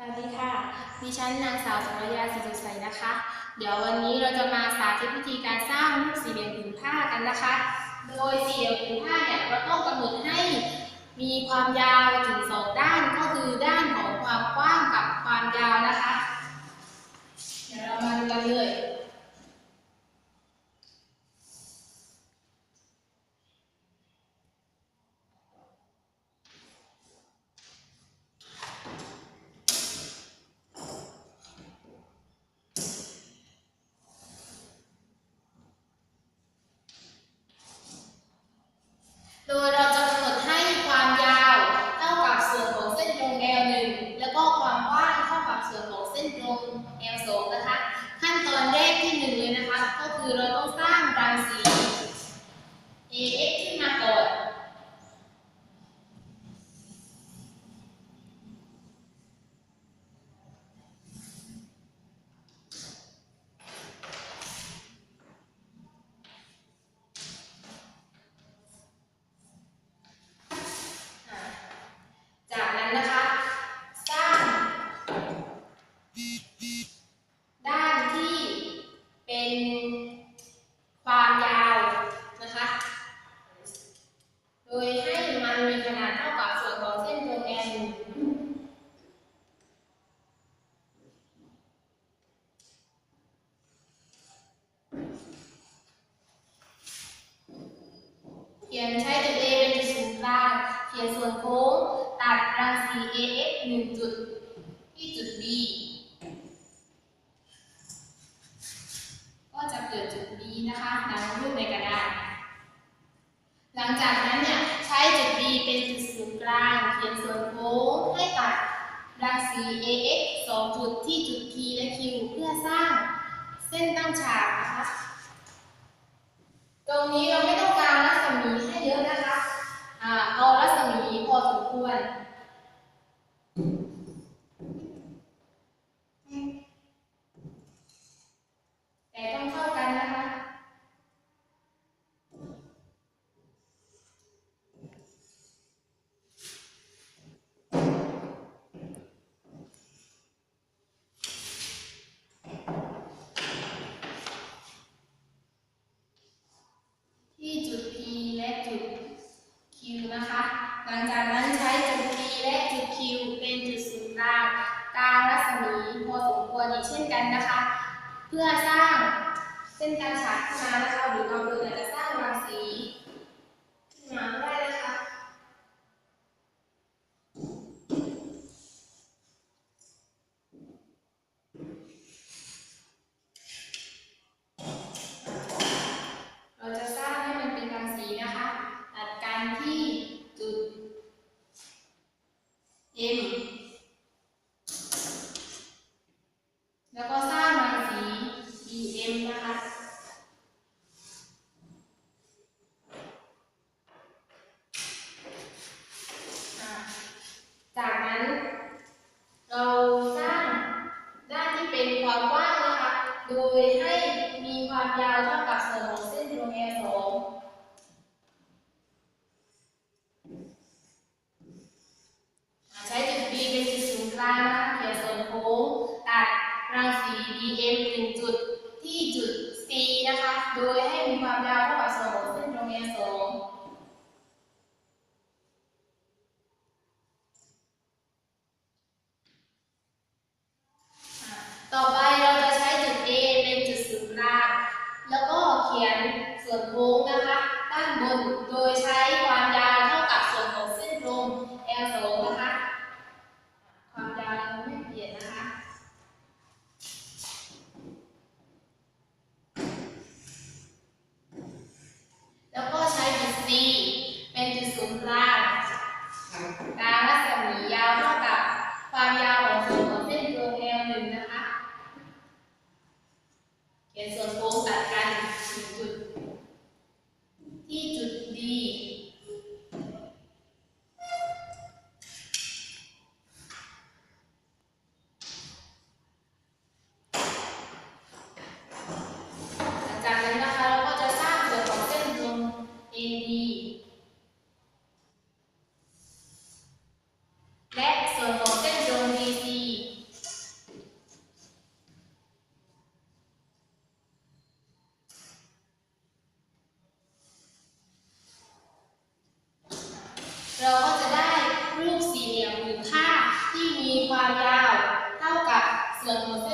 สวัสดีค่ะ ดิฉันนางสาวสรยาสิริใสนะคะ เดี๋ยววันนี้เราจะมาสาธิตวิธีการสร้างรูปสี่เหลี่ยมผืนผ้ากันนะคะ โดยสี่เหลี่ยมผืนผ้าเนี่ยเราต้องกำหนดให้มีความยาวถึงสองด้าน ก็คือด้านของความกว้างกับความยาวนะคะ เดี๋ยวเรามาดูกันเลย โดยเราจะกำหนดให้ความยาวเท่ากับส่วนของเส้นตรง L1 แล้วก็ความกว้างเท่ากับส่วนของเส้นตรง L2 นะคะ ขั้นตอนแรกที่หนึ่งเลยนะคะ ก็คือเรา ต้องสร้างรังสี AX ขึ้นมาก่อน จากนั้นนะคะ สร้าง ด้านที่เป็นความยาวนะคะ โดยให้มันมีขนาดเท่ากับส่วนของเส้นตรงแอนเขียนใช้จุด A เป็นจุดศูนย์กลาง เขียนส่วนโค้ง ตัดรังสี AX หนึ่งจุดที่จุด B ก็จะเกิดจุด B นะคะดังรูปในกระดาษ หลังจากนั้นเนี่ยใช้จุด B เป็นจุดศูนย์กลาง เขียนส่วนโค้งให้ตัดรังสี AX สองจุดที่จุด P และ Q เพื่อสร้างเส้นตั้งฉากนะคะ ตรงนี้เราไม่ต้องการรัศมีให้เยอะนะคะ อ่า เอารัศมีพอสมควร แต่ต้องเท่ากันนะคะ ที่ จุด P และจุด Q นะคะ หลังจากนั้นใช้จุด P และจุด Q เป็นจุดศูนย์กลางกลางรัศมีพอสมควรอีกเช่นกันนะคะ เพื่อสร้างเส้นการฉากขึ้นมานะคะหรือเรางคนอจะสร้างรังสีขึ้นมาได้นะคะ เราจะสร้างให้มันเป็นรังสีนะคะ ตัดกันที่จุด M แล้วก็สร้างรังสี DM นะคะ อ่าจากนั้น เราสร้างด้านที่เป็นความกว้างนะคะ โดยให้มีความยาวเท่ากับส่วนของเส้นตรง L2 อ่าใช้จุด B เป็นจุดศูนย์กลางนะคะเขียนส่วนโค้งตัดรังสี DM หนึ่งจุดที่จุด C นะคะ โดยให้มีความยาว ตารัศมียาวเท่ากับความยาวของส่วนของเส้นโค้งแนวหนึ่งนะคะ เขียนส่วนโค้งตัดกัน1จุด son los